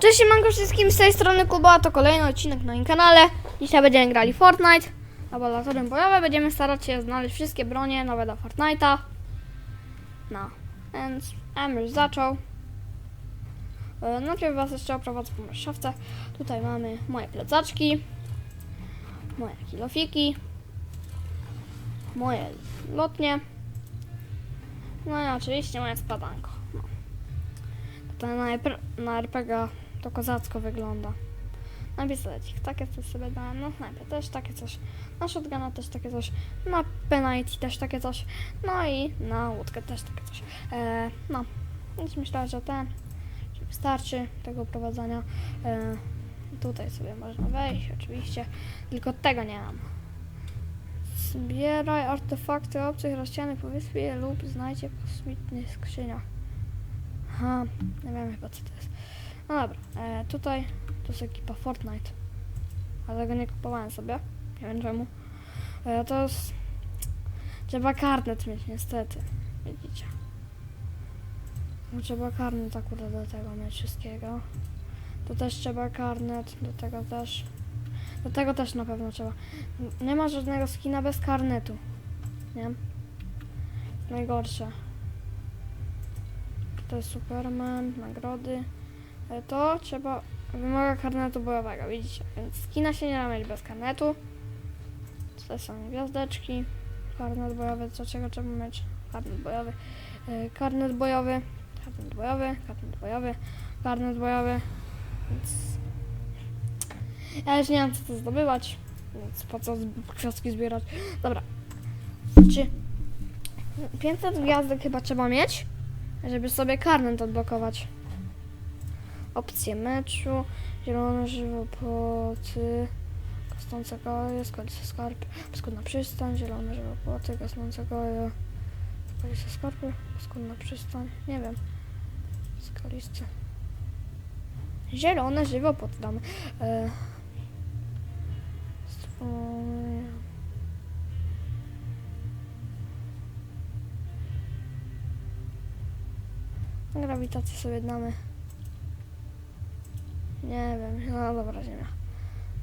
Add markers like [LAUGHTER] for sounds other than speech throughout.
Cześć siemanko wszystkim, z tej strony Kuba, to kolejny odcinek na moim kanale. Dzisiaj będziemy grali Fortnite. Laboratorium bojowe, będziemy starać się znaleźć wszystkie bronie nowe do Fortnite'a. No, więc bym już zaczął. E, Najpierw was jeszcze oprowadzę po szafce. Tutaj mamy moje plecaczki, moje kilofiki, moje lotnie, no i oczywiście moje spadanko. No. To na, na RPG to kozacko wygląda. Na pistolecik takie coś sobie dałem, na snajpie też takie coś, na shotguna też takie coś, na penalty też takie coś, no i na łódkę też takie coś. E, no, więc myślę, że ten wystarczy tego prowadzenia. E, tutaj sobie można wejść, oczywiście, tylko tego nie mam. Zbieraj artefakty obcych rozsianych po wyspie lub znajdźcie w kosmicznych skrzyniach. Aha, nie wiem chyba co to jest. No dobra, e, tutaj to jest ekipa Fortnite. Ale tego nie kupowałem sobie. Nie wiem czemu. E, to jest... Trzeba karnet mieć niestety. Widzicie. Trzeba karnet akurat do tego mieć wszystkiego. Tu też trzeba karnet, do tego też. Do tego też na pewno trzeba. Nie ma żadnego skina bez karnetu. Nie? Najgorsze. To jest Superman, nagrody. To trzeba wymaga karnetu bojowego, widzicie? Więc skina się nie da mieć bez karnetu. Tutaj są gwiazdeczki. Karnet bojowy, co czego trzeba mieć? Karnet bojowy. E, Karnet bojowy. Karnet bojowy, karnet bojowy, karnet bojowy. Więc ja już nie wiem co to zdobywać. Więc po co kwiatki zbierać? Dobra. Czy 500 gwiazdek chyba trzeba mieć? żeby sobie karnet odblokować. Opcje meczu, zielone żywopłoty, gasnące goje, składce skarpy, skudna przystań, zielone żywopłoty, gasnące goje, skaliste skarpy, skudna przystań, nie wiem, skaliste. Zielone żywopłoty damy. E. Grawitację sobie damy. Nie wiem, no dobra ziemia.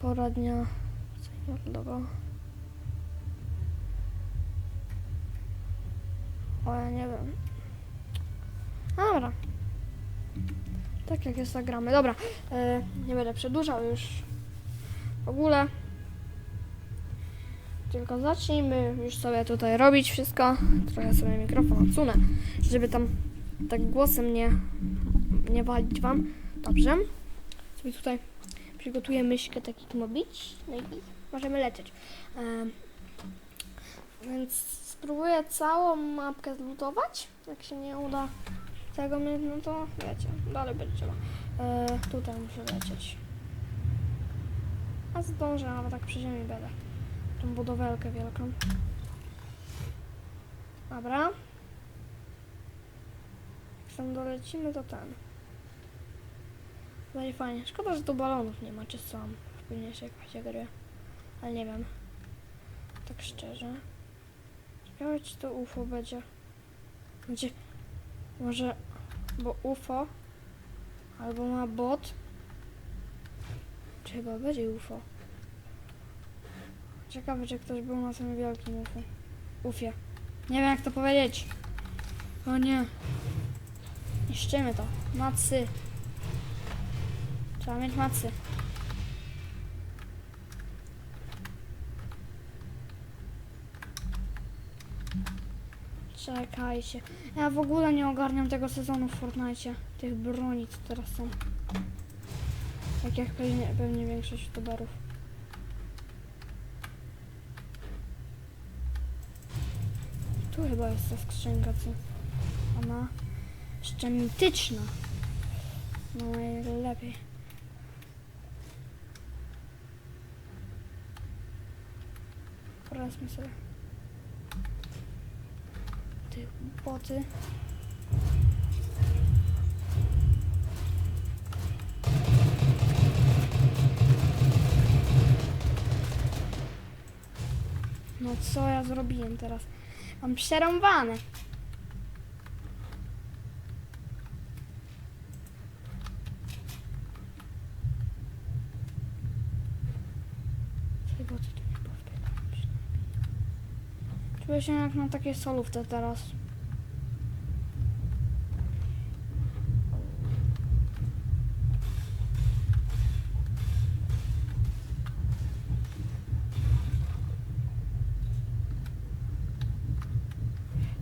Pora dnia. Narodowa. O, ja nie wiem. Dobra. Tak jak jest, tak gramy. Dobra, e, nie będę przedłużał już w ogóle. Tylko zacznijmy już sobie tutaj robić wszystko. Trochę sobie mikrofon odsunę, żeby tam tak głosem nie, nie walić wam. Dobrze. Sobie tutaj przygotuję myszkę tak jak ma być. No i możemy lecieć. Em, więc spróbuję całą mapkę zlutować. Jak się nie uda tego mieć, no to wiecie, dalej będzie trzeba. E, tutaj muszę lecieć. A zdążę, ale tak przy ziemi będę. Tą budowelkę wielką. Dobra. Jak tam dolecimy, to ten. Będzie fajnie. Szkoda, że tu balonów nie ma, czy są w pilniejszej kategorii. Ale nie wiem. Tak szczerze. Ciekawe, czy to UFO będzie. Będzie. Może. Bo UFO. Albo ma bot. Czy chyba będzie UFO. Ciekawe, czy ktoś był na tym wielkim UFO. UFie. Nie wiem, jak to powiedzieć. O nie. Niszczymy to. Macy. Trzeba mieć macy. Czekajcie. Ja w ogóle nie ogarniam tego sezonu w Fortnite. Tych broni, co teraz są. Tak jak pewnie, pewnie większość youtuberów. Tu chyba jest ta skrzynka, co? Ona jeszcze mityczna. No najlepiej. Poradźmy sobie. Ty boty. No co ja zrobiłem teraz? Mam przerąbane. boty tu nie pozbieram przynajmniej. Czuję się jak na takiej solówce teraz.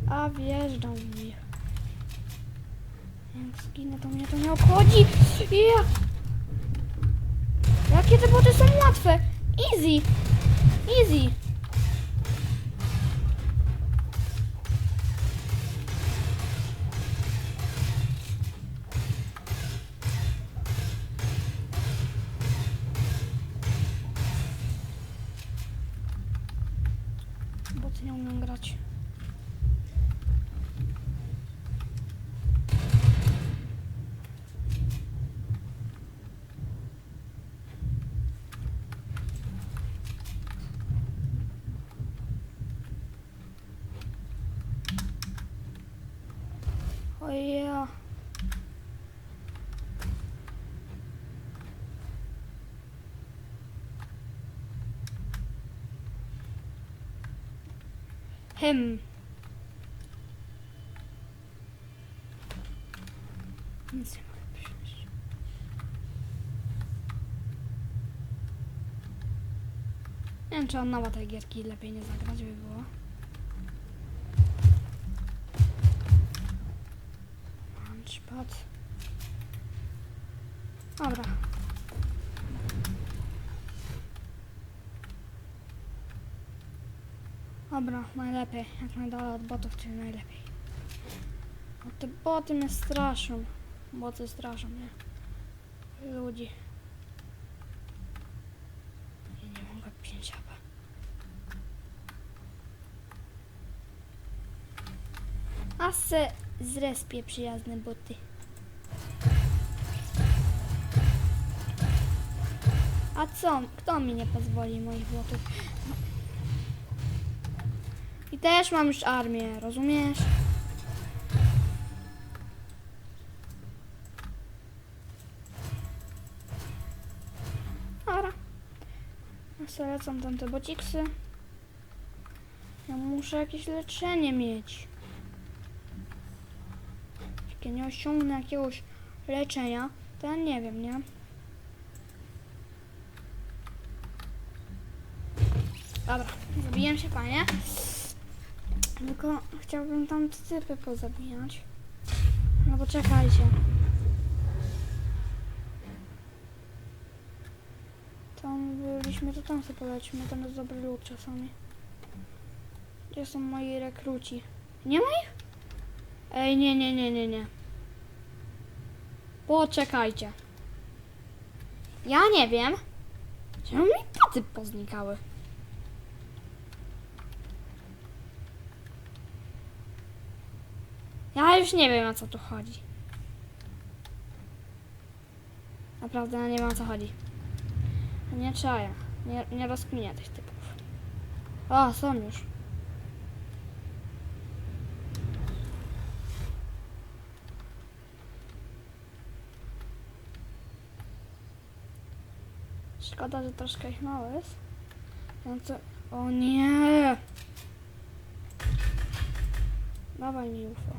A wjeżdżam w nich. Jak zginę, to mnie to nie obchodzi. Ja. Jakie te boty są łatwe. Easy. Easy. Boty nie umiem grać. O ja. Hem. Nic nie. Nie wiem, czy on nowa tej gierki lepiej nie zagrać by było. Launchpad. Dobra. Dobra, najlepiej. Jak najdalej od botów, czyli najlepiej. Bo te boty mnie straszą. Boty straszą mnie. Ludzi. Nie mogę pięć HP. A se zrespię przyjazne boty. A co? Kto mi nie pozwoli moich botów? I też mam już armię, rozumiesz? Ara. Ja sobie lecą tam te bociksy. Ja muszę jakieś leczenie mieć. Ja nie osiągnę jakiegoś leczenia, to ja nie wiem, nie? Dobra, zabiję się, panie. Tylko chciałbym tam typy pozabijać. No bo czekajcie. Tam byliśmy, to tam sobie polećmy, tam jest dobry lód czasami. Gdzie są moi rekruci? Nie ma ich? Ej, nie, nie, nie, nie, nie. Poczekajcie. Ja nie wiem. Czemu mi paty poznikały? Ja już nie wiem o co tu chodzi. Naprawdę ja nie wiem o co chodzi. Nie czaję. Nie, nie rozkminię tych typów. O, są już. Szkoda, że troszkę ich mało jest. No to... O nie! Dawaj mi UFO.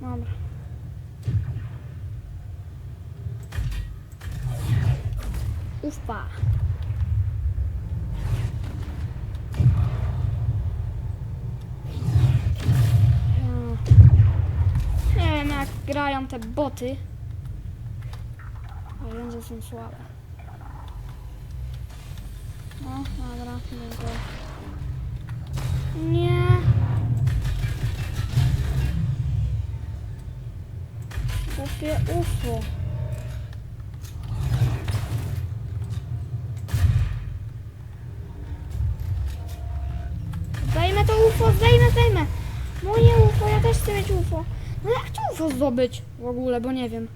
Dobra. Ufa. Ja. Nie wiem jak grają te boty. Ale są słabe. No, dobra, dziękuję. Nie. Głupie UFO. Zdejmę to UFO, zdejmę, zdejmę. Moje UFO, ja też chcę mieć UFO. No jak to UFO zdobyć w ogóle, bo nie wiem.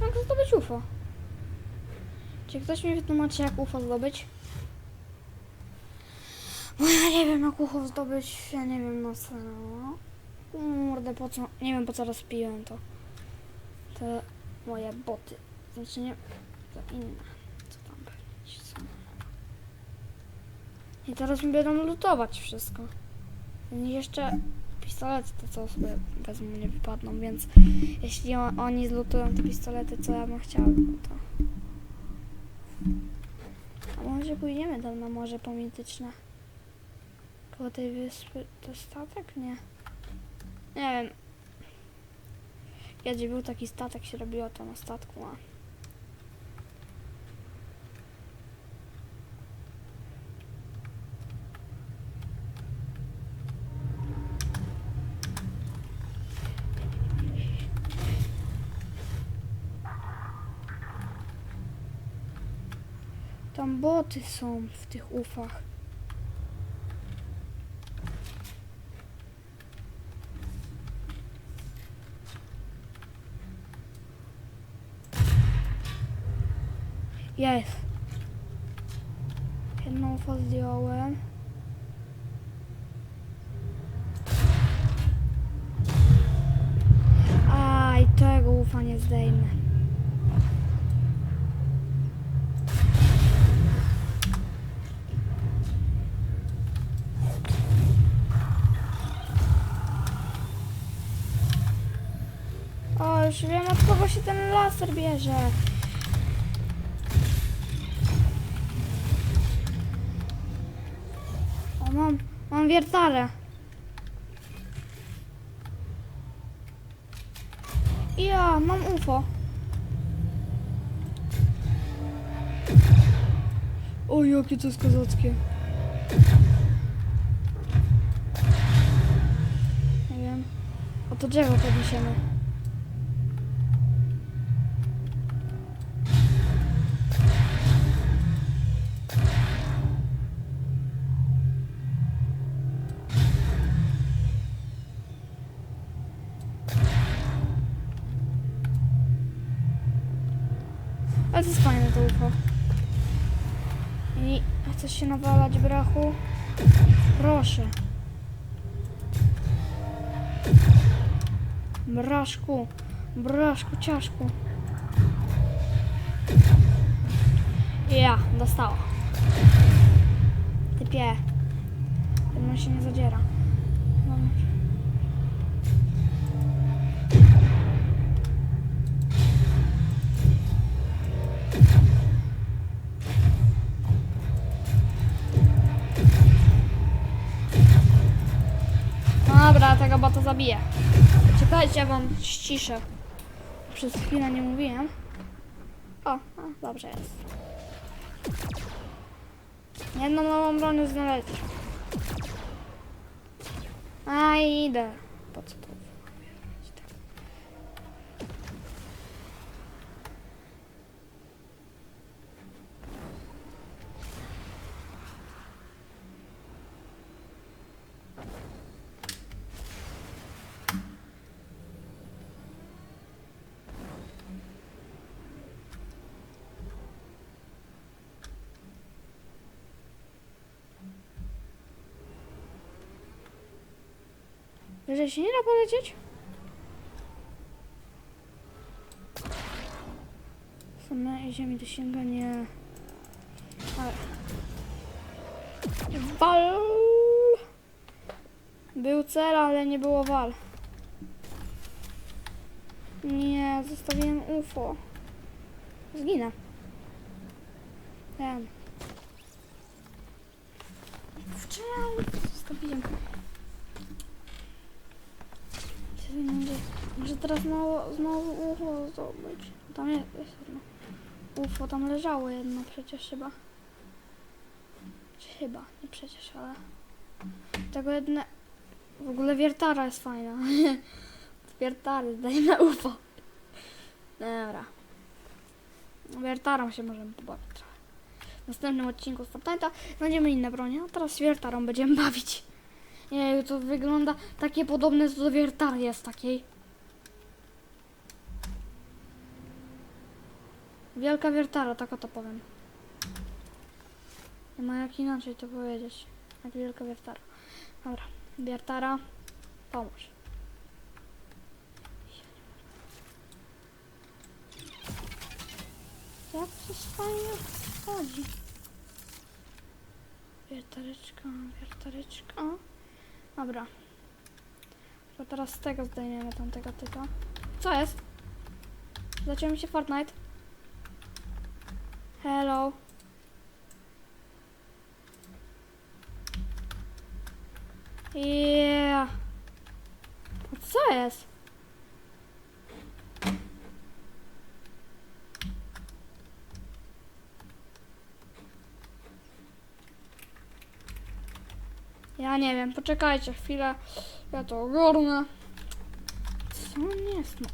Jak zdobyć UFO? Czy ktoś mi wytłumaczy, jak UFO zdobyć? Bo ja nie wiem, jak UFO zdobyć. Ja nie wiem, no co. No. Po co? Nie wiem, po co rozpiłem to. Te moje boty. Znaczy nie, to inne. Co tam pewnie są. I teraz mi będą lutować wszystko. Jeszcze pistolety, to co sobie wezmą, nie wypadną, więc jeśli oni zlutują te pistolety, co ja bym chciał, to... A może pójdziemy tam na morze pomityczne? Koło tej wyspy to statek? Nie. Nie wiem. Kiedyś był taki statek, się robiło to na statku, a... Tam boty są w tych ufach. Jest. Jedną ufo zdjąłem. A i tego ufa nie zdejmę. O, już wiem od kogo się ten laser bierze. O, mam, mam wiertarę. Ja, mam UFO. O, jakie to jest kozackie. Nie wiem. O, to drzewo podniesiemy. Ale to jest fajne to UFO. I chcesz się nawalać brachu? Proszę. Braszku, braszku, ciaszku. Ja, dostała. Typie. Ten się nie zadziera. Dobra. Tego bota zabiję. Czekajcie, ja wam ściszę. Przez chwilę nie mówiłem. O, dobrze jest. Jedną nową broń znaleźliśmy. A idę. Po co to? Że się nie da polecieć? Samej ziemi dosięga nie... Ale... Wal! Był cel, ale nie było wal. Nie, zostawiłem UFO. Zginę. Wiem. Wczoraj zostawiłem. Się będzie- Może teraz znowu, znowu UFO zdobyć. Tam jest, jest jedno. UFO tam leżało jedno przecież chyba. Czy chyba, nie przecież, ale... Tego jedne... W ogóle wiertara jest fajna. [LAUGHS] Wiertary, zdajemy UFO. Dobra. Wiertarą się możemy pobawić trochę. W następnym odcinku z Fortnite'a znajdziemy inne bronie, a teraz wiertarą będziemy bawić. Nie, to wygląda takie podobne do wiertary jest takiej. Wielka wiertara, tak o to powiem. Nie ma jak inaczej to powiedzieć. Jak wielka wiertara. Dobra, wiertara, pomóż. Jak to fajnie chodzi? Wiertareczka, wiertareczka. Dobra. To teraz z tego zdejmiemy tamtego typa. Co jest? Zaciął mi się Fortnite. Hello. Yeah. Co jest? Ja nie wiem, poczekajcie chwilę. Ja to ogarnę. Co on jest? No?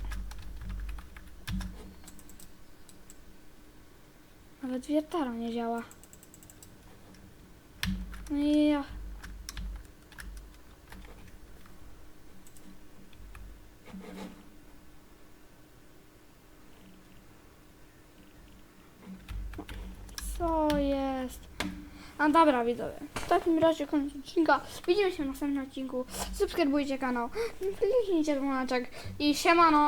Nawet wiertara nie działa. No i ja. Co jest? Dobra, widzowie. W takim razie koniec odcinka. Widzimy się w następnym odcinku. Subskrybujcie kanał, kliknijcie dzwoneczek i siemano.